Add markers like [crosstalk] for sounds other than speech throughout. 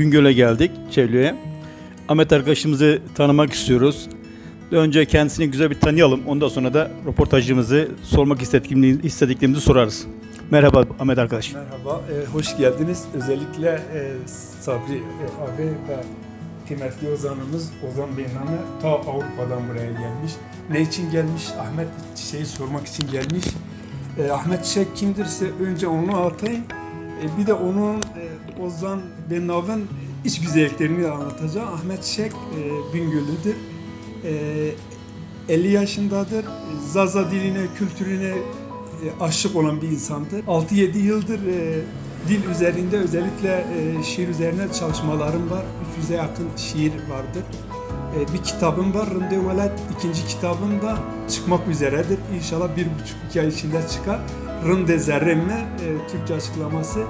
Bingöl'e geldik, Çevre'ye. Ahmet arkadaşımızı tanımak istiyoruz. Önce kendisini güzel bir tanıyalım. Ondan sonra da röportajımızı sormak istediklerimizi, sorarız. Merhaba Ahmet arkadaş. Merhaba, e, hoş geldiniz. Özellikle e, Sabri e, abi ve kıymetli ozanımız Ozan Beyname ta Avrupa'dan buraya gelmiş. Ne için gelmiş? Ahmet şeyi sormak için gelmiş. E, Ahmet Çek kimdir ise önce onu anlatayım. E, bir de onun e, Ozan Beynam'ın iç güzelliklerini anlatacağım. Ahmet Çek e, Bingöllüdür. E, 50 yaşındadır. Zaza diline, kültürüne e, aşık olan bir insandır. 6-7 yıldır e, dil üzerinde özellikle e, şiir üzerine çalışmalarım var. 300'e yakın şiir vardır. E, bir kitabım var. Rımde Velat ikinci kitabım da çıkmak üzeredir. İnşallah bir buçuk iki ay içinde çıkar. Rımde Zerremme e, Türkçe açıklaması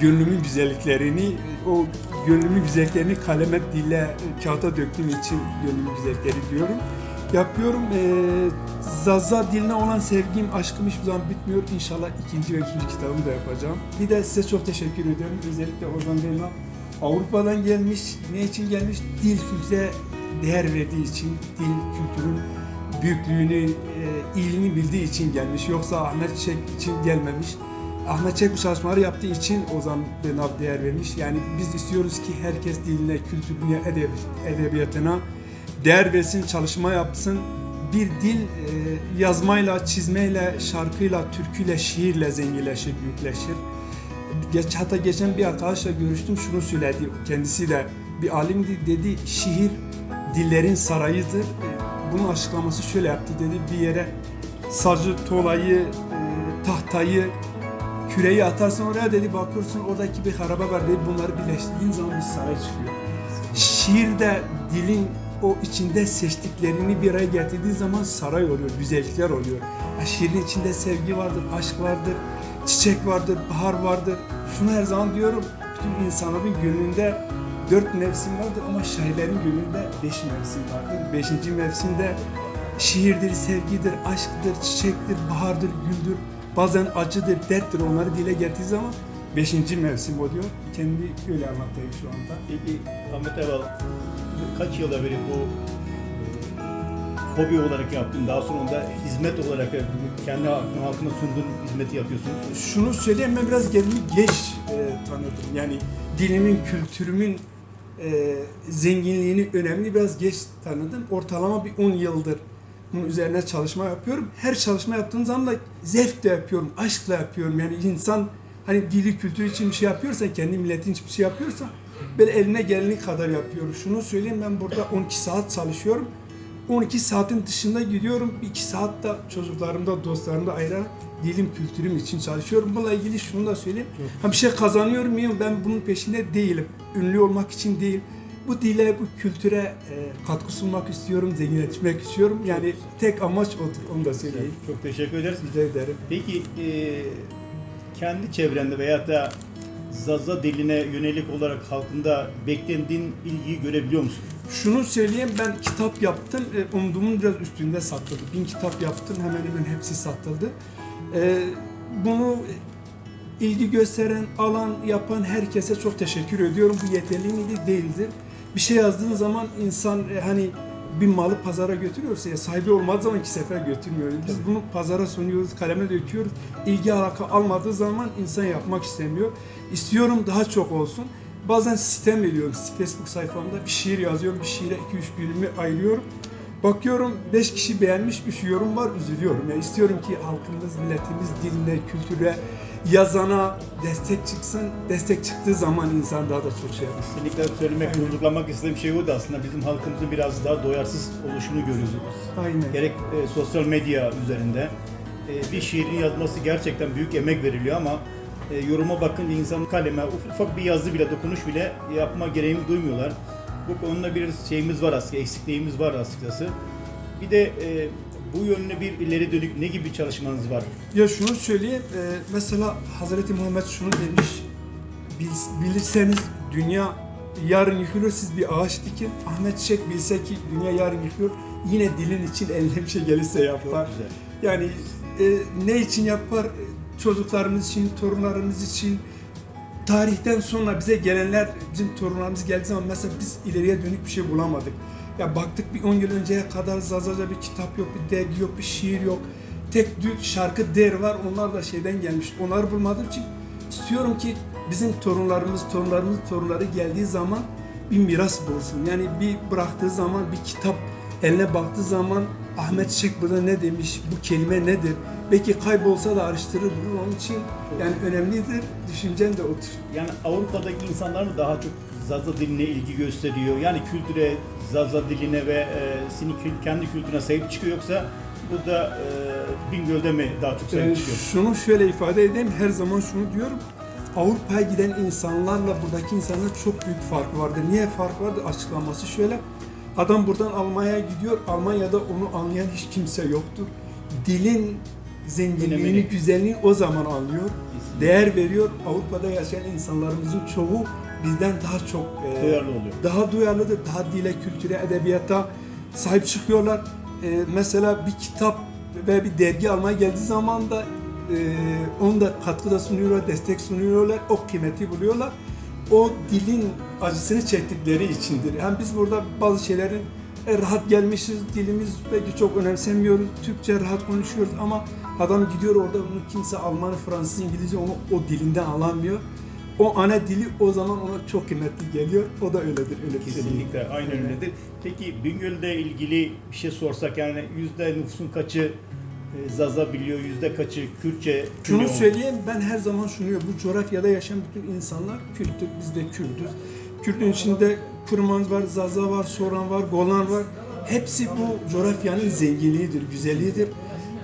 gönlümün güzelliklerini, e, o gönlümün güzelliklerini kaleme, dile, e, kağıda döktüğüm için gönlümün güzellikleri diyorum yapıyorum. Ee, Zaza diline olan sevgim, aşkım hiçbir zaman bitmiyor. İnşallah ikinci ve üçüncü kitabımı da yapacağım. Bir de size çok teşekkür ediyorum. Özellikle Ozan Bey'le Avrupa'dan gelmiş. Ne için gelmiş? Dil kültüre değer verdiği için, dil kültürün büyüklüğünü, e, iyiliğini bildiği için gelmiş. Yoksa Ahmet Çek için gelmemiş. Ahmet Çek bu çalışmaları yaptığı için Ozan Beynal değer vermiş. Yani biz istiyoruz ki herkes diline, kültürüne, edebi- edebiyatına değer versin, çalışma yapsın. Bir dil e, yazmayla, çizmeyle, şarkıyla, türküyle, şiirle zenginleşir, büyükleşir. Geç, hatta geçen bir arkadaşla görüştüm, şunu söyledi. Kendisi de bir alimdi, dedi şiir dillerin sarayıdır. E, bunun açıklaması şöyle yaptı, dedi bir yere sacı, tolayı, e, tahtayı, küreyi atarsın oraya dedi, bakıyorsun oradaki bir haraba var dedi, bunları birleştirdiğin zaman bir saray çıkıyor şiirde dilin o içinde seçtiklerini bir araya getirdiği zaman saray oluyor, güzellikler oluyor. Şiirin içinde sevgi vardır, aşk vardır, çiçek vardır, bahar vardır. Şunu her zaman diyorum, bütün insanların gönlünde dört mevsim vardır ama şairlerin gönlünde beş mevsim vardır. Beşinci mevsimde şiirdir, sevgidir, aşktır, çiçektir, bahardır, güldür. Bazen acıdır, derttir onları dile getirdiği zaman beşinci mevsim oluyor. Kendi öyle anlatayım şu anda. Peki Ahmet Eval kaç yılda beri bu e, hobi olarak yaptın, daha sonra da hizmet olarak e, kendi halkına sunduğun hizmeti yapıyorsun. Şunu söyleyeyim ben biraz kendimi geç e, tanıdım. Yani dilimin, kültürümün e, zenginliğini, önemli biraz geç tanıdım. Ortalama bir 10 yıldır bunun üzerine çalışma yapıyorum. Her çalışma yaptığım zaman da zevkle yapıyorum, aşkla yapıyorum. Yani insan hani dili, kültürü için bir şey yapıyorsa, kendi milletin için bir şey yapıyorsa böyle eline geleni kadar yapıyor. Şunu söyleyeyim ben burada 12 saat çalışıyorum. 12 saatin dışında gidiyorum. 2 saat da çocuklarımda, dostlarımda ayırarak dilim, kültürüm için çalışıyorum. Bununla ilgili şunu da söyleyeyim. Ha bir şey kazanıyor muyum? Ben bunun peşinde değilim. Ünlü olmak için değil. Bu dile, bu kültüre e, katkı sunmak istiyorum, zenginleşmek istiyorum. Yani tek amaç odur. Onu da söyleyeyim. Çok teşekkür ederiz. Rica ederim. Peki e, kendi çevrende veyahut da Zaza diline yönelik olarak halkında beklendiğin ilgiyi görebiliyor musun? Şunu söyleyeyim ben kitap yaptım. E, umduğumun biraz üstünde satıldı. Bin kitap yaptım hemen hemen hepsi satıldı. E, bunu ilgi gösteren, alan, yapan herkese çok teşekkür ediyorum. Bu yeterli miydi? Değildir. Bir şey yazdığın zaman insan e, hani bir malı pazara götürüyorsa ya sahibi olmadığı zaman iki sefer götürmüyor. Biz bunu pazara sunuyoruz, kaleme döküyoruz. İlgi alaka almadığı zaman insan yapmak istemiyor. İstiyorum daha çok olsun. Bazen sistem ediyorum. Facebook sayfamda bir şiir yazıyorum. Bir şiire 2-3 günümü ayırıyorum. Bakıyorum 5 kişi beğenmiş, 3 yorum var, üzülüyorum. Yani istiyorum ki halkımız, milletimiz diline, kültüre, yazana destek çıksın. Destek çıktığı zaman insan daha da çok şey yapar. Kesinlikle söylemek, vurgulamak istediğim şey oydu aslında. Bizim halkımızın biraz daha doyarsız oluşunu görüyoruz. Aynen. Gerek e, sosyal medya üzerinde e, bir şiirin yazması gerçekten büyük emek veriliyor ama e, yoruma bakınca insan kaleme uf- ufak bir yazı bile dokunuş bile yapma gereğini duymuyorlar. Bu konuda bir şeyimiz var aslında, eksikliğimiz var açıkçası. Bir de e, bu yönüne bir ileri dönük ne gibi çalışmanız var? Ya şunu söyleyeyim, e, mesela Hazreti Muhammed şunu demiş, "Bil- bilirseniz dünya yarın yıkılır, siz bir ağaç dikin. Ahmet Çek bilse ki dünya yarın yıkılır, yine dilin için [laughs] eline bir şey gelirse yapar. Yani e, ne için yapar? Çocuklarımız için, torunlarımız için, tarihten sonra bize gelenler, bizim torunlarımız geldiği zaman mesela biz ileriye dönük bir şey bulamadık. Ya baktık bir 10 yıl önceye kadar Zazaca bir kitap yok, bir dergi yok, bir şiir yok. Tek dü- şarkı der var, onlar da şeyden gelmiş. Onları bulmadığım için istiyorum ki bizim torunlarımız, torunlarımız, torunları geldiği zaman bir miras bulsun. Yani bir bıraktığı zaman bir kitap eline baktığı zaman Ahmet Şek burada ne demiş, bu kelime nedir? Belki kaybolsa da araştırır bulur. Onun için yani önemlidir. Düşüncem de otur. Yani Avrupa'daki insanlar mı daha çok Zaza diline ilgi gösteriyor? Yani kültüre, Zaza diline ve e, senin kendi kültürüne sahip çıkıyor yoksa burada e, Bingöl'de mi daha çok sahip Ee, çıkıyor? şunu şöyle ifade edeyim. Her zaman şunu diyorum. Avrupa'ya giden insanlarla buradaki insanlar çok büyük fark vardır. Niye fark vardır? Açıklaması şöyle. Adam buradan Almanya'ya gidiyor. Almanya'da onu anlayan hiç kimse yoktur. Dilin zenginliğini, güzelliğini o zaman anlıyor. Değer veriyor. Avrupa'da yaşayan insanlarımızın çoğu bizden daha çok e, Duyarlı oluyor. daha duyarlıdır, daha dile, kültüre, edebiyata sahip çıkıyorlar. Ee, mesela bir kitap ve bir dergi almaya geldiği zaman da e, onu da katkıda sunuyorlar, destek sunuyorlar, o kıymeti buluyorlar. O dilin acısını çektikleri içindir. Hem biz burada bazı şeylerin e, rahat gelmişiz, dilimiz belki çok önemsemiyoruz, Türkçe rahat konuşuyoruz ama adam gidiyor orada onu kimse Alman, Fransız, İngilizce onu o dilinden alamıyor. O ana dili o zaman ona çok kıymetli geliyor. O da öyledir, öyle şey. Kesinlikle aynen öyledir. Peki Bingöl'de ilgili bir şey sorsak yani yüzde nüfusun kaçı Zaza biliyor, yüzde kaçı Kürtçe Şunu biliyor? söyleyeyim, ben her zaman şunu bu coğrafyada yaşayan bütün insanlar Kürttür, biz de Kürtüz. Kürtün içinde Kurman var, Zaza var, Soran var, Golan var. Hepsi bu coğrafyanın zenginliğidir, güzelliğidir.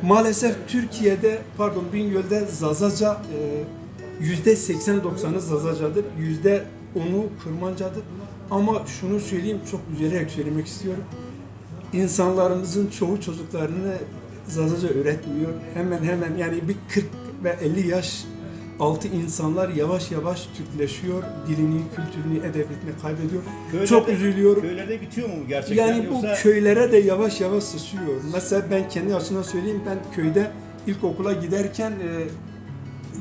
Maalesef Türkiye'de, pardon Bingöl'de Zazaca e, yüzde 80-90'ı Zazacadır, yüzde 10'u Kırmancadır. Ama şunu söyleyeyim, çok üzülerek söylemek istiyorum. İnsanlarımızın çoğu çocuklarını Zazaca öğretmiyor. Hemen hemen yani bir 40 ve 50 yaş altı insanlar yavaş yavaş Türkleşiyor. Dilini, kültürünü, edebiyatını kaybediyor. Köylerde- Çok üzülüyorum. Köylerde bitiyor mu gerçekten Yani bu yoksa köylere de yavaş yavaş sıçrıyor. Mesela ben kendi açımdan söyleyeyim ben köyde ilkokula giderken e,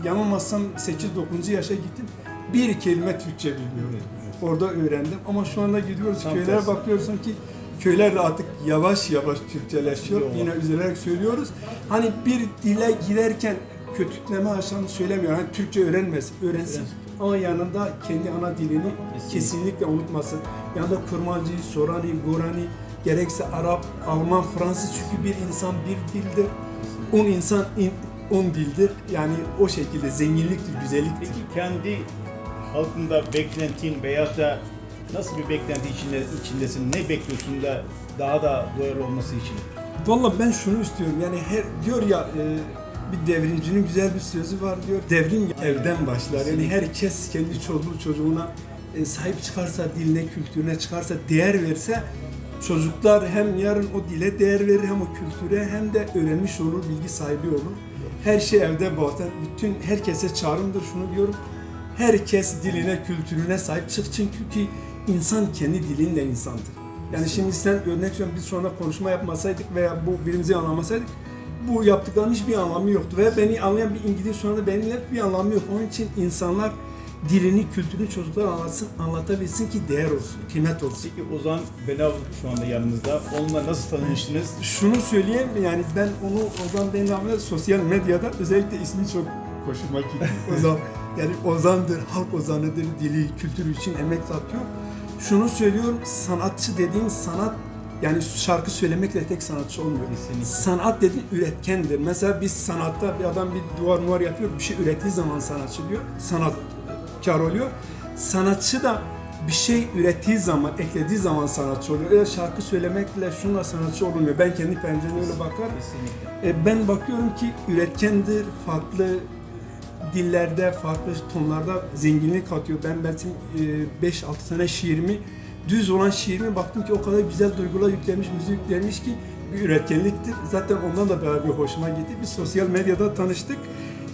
yanılmazsam 8-9 yaşa gittim. Bir kelime Türkçe bilmiyorum. Orada öğrendim ama şu anda gidiyoruz Tam köylere tersi. bakıyorsun ki köyler de artık yavaş yavaş Türkçeleşiyor. Yok. Yine üzülerek söylüyoruz. Hani bir dile giderken kötükleme aşağını söylemiyor. Hani Türkçe öğrenmez, öğrensin. Öğrensin. Ama yanında kendi ana dilini Kesinlikle. kesinlikle unutmasın. Yanında Kurmancı, Sorani, Gorani, gerekse Arap, Alman, Fransız çünkü bir insan bir dildir. On insan in, on dildir. Yani o şekilde zenginliktir, güzelliktir. peki kendi halkında beklentin veya da nasıl bir beklenti içinde içindesin? Ne bekliyorsun da daha da duyarlı olması için? Vallahi ben şunu istiyorum yani her diyor ya e, bir devrimcinin güzel bir sözü var diyor. Devrim evden başlar. Yani herkes kendi çoluğu çocuğuna e, sahip çıkarsa, diline, kültürüne çıkarsa, değer verse çocuklar hem yarın o dile değer verir hem o kültüre hem de öğrenmiş olur, bilgi sahibi olur. Her şey evde bazen bütün herkese çağrımdır şunu diyorum. Herkes diline, kültürüne sahip çıksın çünkü insan kendi dilinde insandır. Yani şimdi sen örnek veriyorum biz anda konuşma yapmasaydık veya bu birbirimizi anlamasaydık bu yaptıklarının hiçbir anlamı yoktu. Ve beni anlayan bir İngiliz şu anda benimle bir anlamı yok. Onun için insanlar dilini, kültürünü çocuklara anlatsın, anlatabilsin ki değer olsun, kıymet olsun. Peki Ozan Benav şu anda yanımızda. Onunla nasıl tanıştınız? Şunu söyleyeyim yani ben onu Ozan Benam'la sosyal medyada özellikle ismi çok hoşuma gitti. [laughs] Ozan yani Ozan'dır, halk ozanıdır, dili, kültürü için emek atıyor. Şunu söylüyorum, sanatçı dediğin sanat yani şarkı söylemekle tek sanatçı olmuyor. Kesinlikle. Sanat dediğin üretkendir. Mesela biz sanatta bir adam bir duvar muvar yapıyor, bir şey ürettiği zaman sanatçı diyor. Sanatkar oluyor. Sanatçı da bir şey ürettiği zaman, eklediği zaman sanatçı oluyor. Öyle şarkı söylemekle şunla sanatçı olmuyor. Ben kendi pencereme öyle bakar. Kesinlikle. E, ben bakıyorum ki üretkendir, farklı dillerde, farklı tonlarda zenginlik katıyor. Ben benim 5-6 tane şiirimi, düz olan şiirimi baktım ki o kadar güzel duygular yüklenmiş, müzik yüklenmiş ki bir üretkenliktir. Zaten ondan da beraber hoşuma gitti. Biz sosyal medyada tanıştık.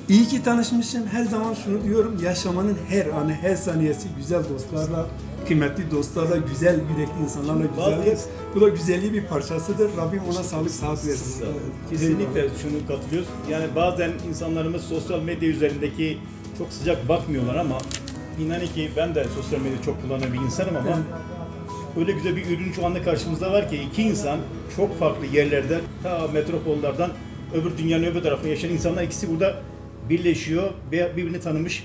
İyi ki tanışmışım. Her zaman şunu diyorum, yaşamanın her anı, her saniyesi güzel dostlarla, kıymetli dostlarla, güzel yürekli insanlarla güzeldir. Bu da güzelliği bir parçasıdır. Rabbim ona sağlık, sıhhat versin. Kesinlikle şunu katılıyoruz. Yani bazen insanlarımız sosyal medya üzerindeki çok sıcak bakmıyorlar ama İnanın ki ben de sosyal medyayı çok kullanan bir insanım ama öyle güzel bir ürün şu anda karşımızda var ki iki insan çok farklı yerlerde ta metropollardan öbür dünyanın öbür tarafında yaşayan insanlar ikisi burada birleşiyor ve birbirini tanımış.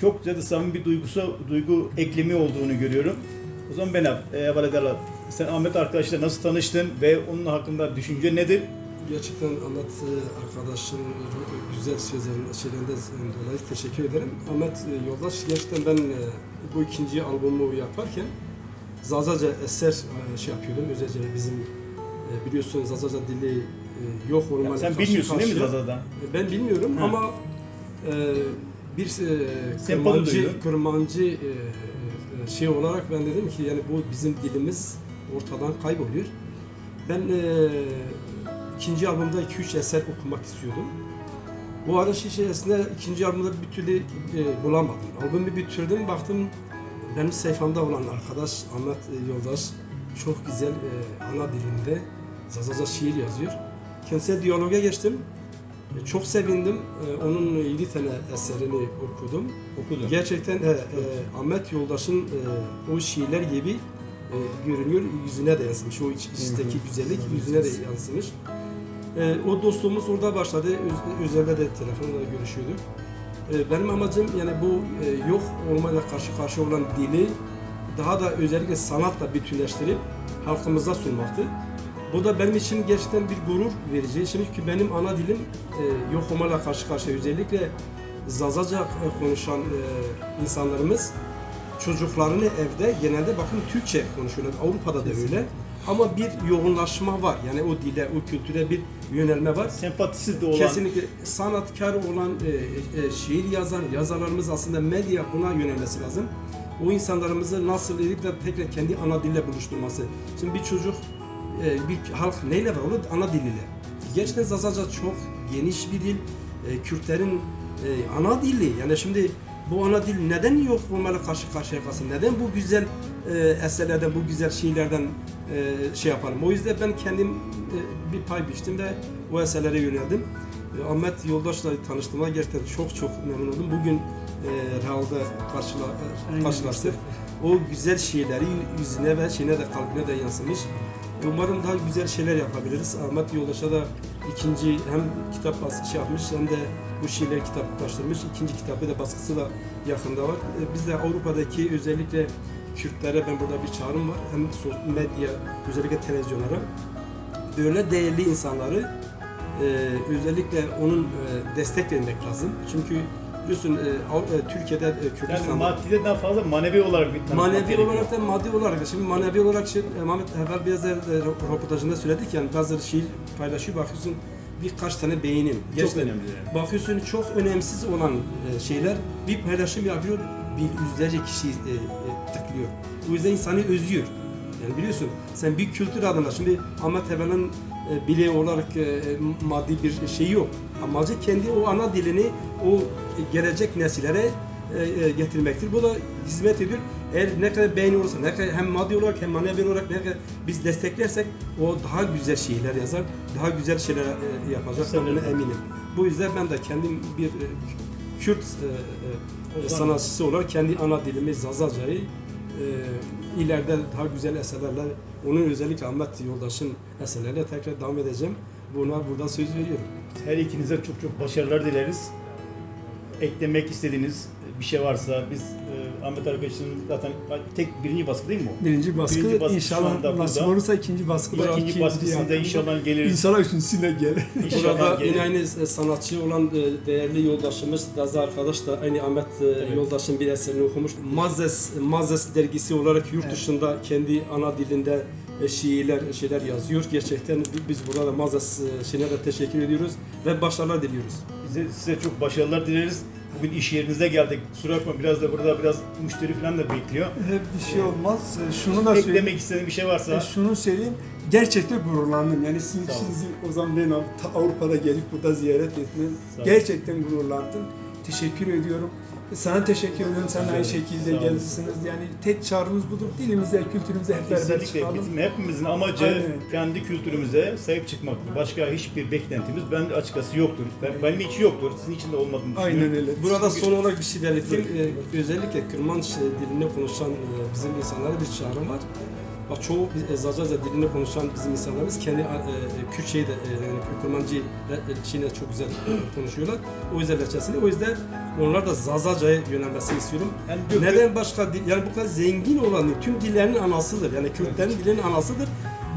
Çok güzel de samimi bir duygusu, duygu eklemi olduğunu görüyorum. O zaman ben e, ederler. Sen Ahmet arkadaşla nasıl tanıştın ve onun hakkında düşünce nedir? Gerçekten Ahmet e, arkadaşın güzel sözlerin şeylerinden dolayı teşekkür ederim. Ahmet e, yoldaş gerçekten ben e, bu ikinci albümü yaparken Zazaca eser şey yapıyordum. Özellikle bizim e, biliyorsun Zazaca dili yok Ya olmayla sen bilmiyorsun değil mi karşıya. Zaza'da? E, Ben bilmiyorum Ha. ama e, bir e, Sempati kırmancı, kırmancı e, e, şey olarak ben dedim ki yani bu bizim dilimiz ortadan kayboluyor. Ben e, ikinci albümde 2-3 eser okumak istiyordum. Bu arada şey içerisinde ikinci albümde bir türlü e, bulamadım. Albümü bitirdim baktım benim sayfamda olan arkadaş Ahmet e, Yoldaş çok güzel e, ana dilinde Zazaza şiir yazıyor. Kendisiyle diyaloga geçtim. E, Çok sevindim. E, Onun 7 tane eserini okudum. Okudum. Gerçekten e, e, Ahmet Yoldaş'ın e, o şiirler gibi e, görünüyor. Yüzüne de yansımış. O iç, içteki güzellik yüzüne de yansımış. E, o dostluğumuz orada başladı. Öz, üzerinde de telefonla görüşüyorduk. E, benim amacım yani bu e, yok olmayla karşı karşıya olan dili daha da özellikle sanatla bütünleştirip halkımıza sunmaktı. Bu da benim için gerçekten bir gurur verici. Çünkü benim ana dilim e, yok olmayla karşı karşıya özellikle Zazaca e, konuşan e, insanlarımız çocuklarını evde genelde bakın Türkçe konuşuyorlar. Avrupa'da da öyle. Ama bir yoğunlaşma var. Yani o dile, o kültüre bir yönelme var. Sempatisiz de olan Kesinlikle sanatkar olan e, e, şiir yazan yazarlarımız aslında medya buna yönelmesi lazım. O insanlarımızı nasıl edip de tekrar kendi ana dille buluşturması. Şimdi bir çocuk, e, bir halk neyle var olur? Ana diliyle. Gerçekten Zazaca çok geniş bir dil. E, Kürtlerin e, ana dili. Yani şimdi bu ana dil neden yok olmayla karşı karşıya kalsın? Neden bu güzel e, eserlerden, bu güzel şiirlerden e, şey yapalım? O yüzden ben kendim e, bir pay biçtim ve o eserlere yöneldim. E, Ahmet Yoldaş'la tanıştığıma gerçekten çok çok memnun oldum. Bugün e, Real'da karşıla, karşılaştık. O güzel şiirleri yüzüne ve şeyine de kalbine de yansımış. Umarım daha güzel şeyler yapabiliriz. Ahmet Yoldaş'a da ikinci hem kitap baskısı yapmış hem de bu şiirleri kitaplaştırmış. İkinci kitabı da baskısı da yakında var. E, Biz de Avrupa'daki özellikle Kürtlere ben burada bir çağrım var. Hem medya, özellikle televizyonlara böyle değerli insanları e, özellikle onun e, destek vermek lazım. Çünkü biliyorsun e, Av- e, Türkiye'de e, yani Kürdistan'da maddiden manevi manevi olarak bir tanıtmak Manevi gerekiyor. olarak da maddi olarak da. Şimdi manevi olarak şey, e, Mehmet evvel biraz da e, röportajında söyledik yani bazıları şiir paylaşıyor bakıyorsun birkaç tane beğenim. Çok Gerçekten önemli. yani. Bakıyorsun çok önemsiz olan e, şeyler bir paylaşım yapıyor bir yüzlerce kişi e, e, tıklıyor. O yüzden insanı özlüyor. Yani biliyorsun sen bir kültür adına şimdi Ahmet e, bile olarak e, maddi bir şey yok. Amacı kendi o ana dilini o e, gelecek nesillere e, e, getirmektir. Bu da hizmet ediyor. Eğer ne kadar beğeni olursa, ne kadar hem maddi olarak hem manevi olarak ne kadar biz desteklersek o daha güzel şiirler yazar, daha güzel şeyler e, yapacak. Buna eminim. Bu yüzden ben de kendim bir e, Kürt e, e, sanatçısı olarak kendi ana dilimi Zazaca'yı e, ileride daha güzel eserlerle, onun özellikle Ahmet Yoldaş'ın eserleriyle tekrar devam edeceğim. Buna buradan söz veriyorum. Her ikinize çok çok başarılar dileriz. Eklemek istediğiniz bir şey varsa biz e, Ahmet arkadaşının zaten tek birinci baskı değil mi o? Birinci baskı, Birinci baskı inşallah nasip burada. olursa ikinci baskı da İkinci ikinci baskısında inşallah geliriz. İnşallah üçüncüsüne gelir. Burada yine aynı e, sanatçı olan e, değerli yoldaşımız Daza arkadaş da aynı Ahmet e, yoldaşın bir eserini okumuş. Mazes Mazes dergisi olarak yurt dışında kendi ana dilinde şiirler şeyler yazıyor. Gerçekten biz burada da Mazes şeyine de teşekkür ediyoruz ve başarılar diliyoruz. Bize, size çok başarılar dileriz. Bugün iş yerinize geldik. Kusura bakma biraz da burada biraz müşteri falan da bekliyor. Hep bir şey olmaz. Ee, Şunu da söyleyeyim. Eklemek istediğin bir şey varsa E, şunu söyleyeyim. Gerçekten gururlandım. Yani sizin işinizi o zaman ben Avrupa'da gelip burada ziyaret etmem. Gerçekten gururlandım. Teşekkür ediyorum. Sana teşekkür ediyorum. Sen aynı şekilde gelirsiniz. Yani tek çağrımız budur. Dilimize, kültürümüze hep beraber Kesinlikle çıkalım. bizim hepimizin amacı Aynen. kendi kültürümüze sahip çıkmaktır. Başka hiçbir beklentimiz ben açıkçası yoktur. Ben, benim için yoktur. Sizin için de olmadığını düşünüyorum. Aynen öyle. Burada son olarak bir şey belirteyim. Ee, özellikle Kırmanç e, dilini konuşan e, bizim insanlara bir çağrım var. Bak çoğu e, Zazaca dilini konuşan bizim insanlarımız kendi e, e, Kürtçeyi de e, yani Kırmancı şeyine çok güzel e, konuşuyorlar. O yüzden lehçesini. O yüzden onlar da Zazaca'ya yönelmesini istiyorum. Yani gök- Neden başka dil, yani bu kadar zengin olan tüm dillerin anasıdır. Yani Kürtlerin dilinin anasıdır.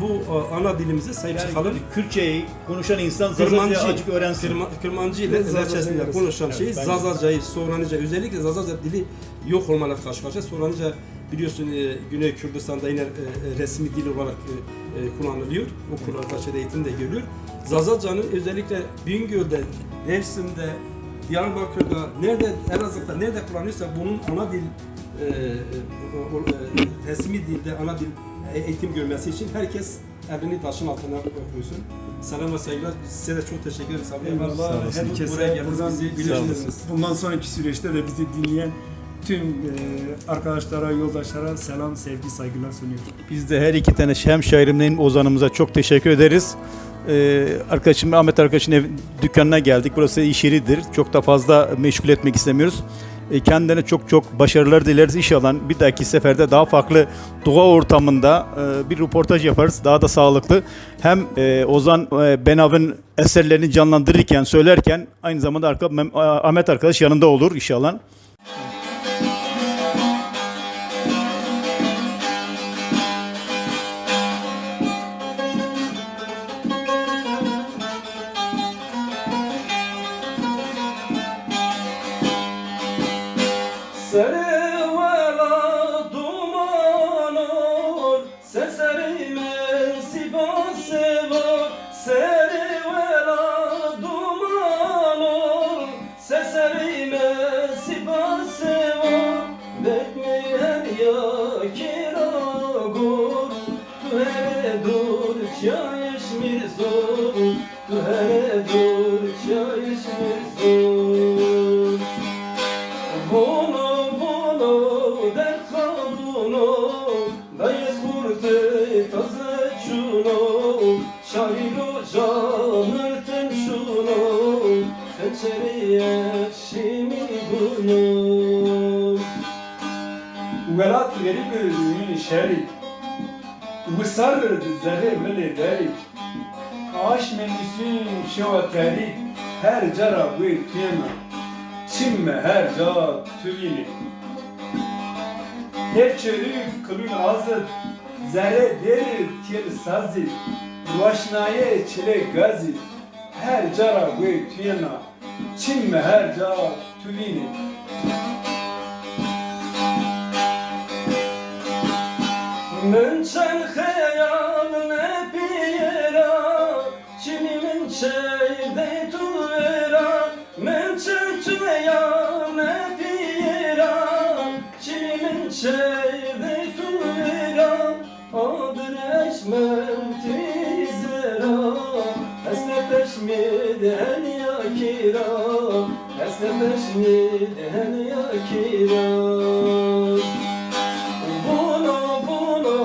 Bu e, ana dilimize sahip Yani çıkalım. Kürtçeyi konuşan insan Kırmancı, Zazaca açık öğrensin. Kırma, Kırmancı ile Ve Zazaca Zerçesinde yarısı. konuşan Evet, şeyi bence de. Zazaca'yı, Soğranice özellikle Zazaca dili yok olmayla karşı karşıya. Soğranice biliyorsun e, Güney Kürdistan'da yine e, e, resmi dil olarak e, e, kullanılıyor. Okullarda şeyde eğitim de görülüyor. Zazaca'nın özellikle Bingöl'de, Dersim'de, Diyarbakır'da, nerede Elazığ'da nerede kullanıyorsa bunun ana dil e, e, o- o- e, resmi dilde ana dil eğitim görmesi için herkes elini taşın altına koysun. Selam ve saygılar. Size de çok teşekkür ederim. Hanım. Eyvallah. Herkese buraya geldiniz, buradan bizi. Bundan sonraki süreçte de bizi dinleyen tüm e, arkadaşlara, yoldaşlara selam, sevgi, saygılar sunuyorum. Biz de her iki tane hem şairimle ozanımıza çok teşekkür ederiz. Ee, arkadaşım Ahmet arkadaşın ev, dükkanına geldik. Burası iş yeridir. Çok da fazla meşgul etmek istemiyoruz. Ee, kendilerine çok çok başarılar dileriz. İnşallah bir dahaki seferde daha farklı doğa ortamında e, bir röportaj yaparız. Daha da sağlıklı. Hem e, Ozan e, Benav'ın eserlerini canlandırırken, söylerken aynı zamanda arka, Ahmet arkadaş yanında olur inşallah. Seserime siba seva. Bekme her Vısar zerre veli deri Ağaç menüsün şevateri Her cara bu tüyena Çimme her ca tüyini. Her çölük kılın azır. Zerre deri tir sazı. Ruaşnaye çile gazı. Her cara bu tüyena Çimme her ca tüyini. من چینی من چیده تو ورا آدر اشمم تیزرا اسن پشمید هن یا کیرا اسن پشمید هن یا کیرا Buno, buno,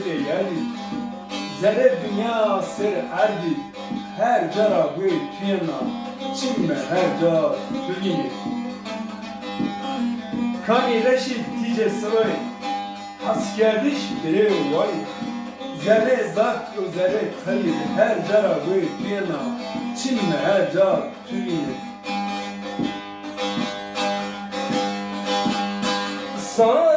ver çile yali Zere dünya ser erdi. Her cara bu tüyena Çimme her ca tüyini Kani reşit tice sıray Askerdiş bire vay Zerre zat yo zerre kalid Her cara bu tüyena Çimme her ca tüyini Sare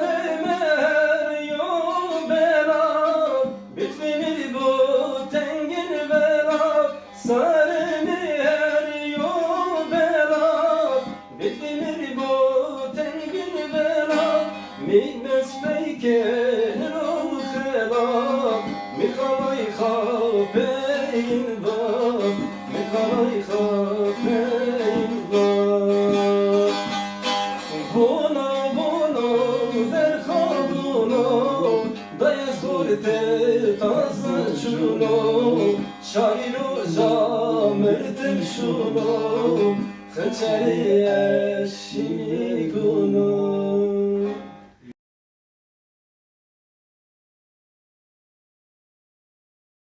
Beklenir bu tengin bela Min esbeyker ol khela Mi khalay khapeyin va Mi khalay khapeyin va Vona vona der khabuna Dayaz gorte tazı çuno Şairu zamertim şuno Hıçeri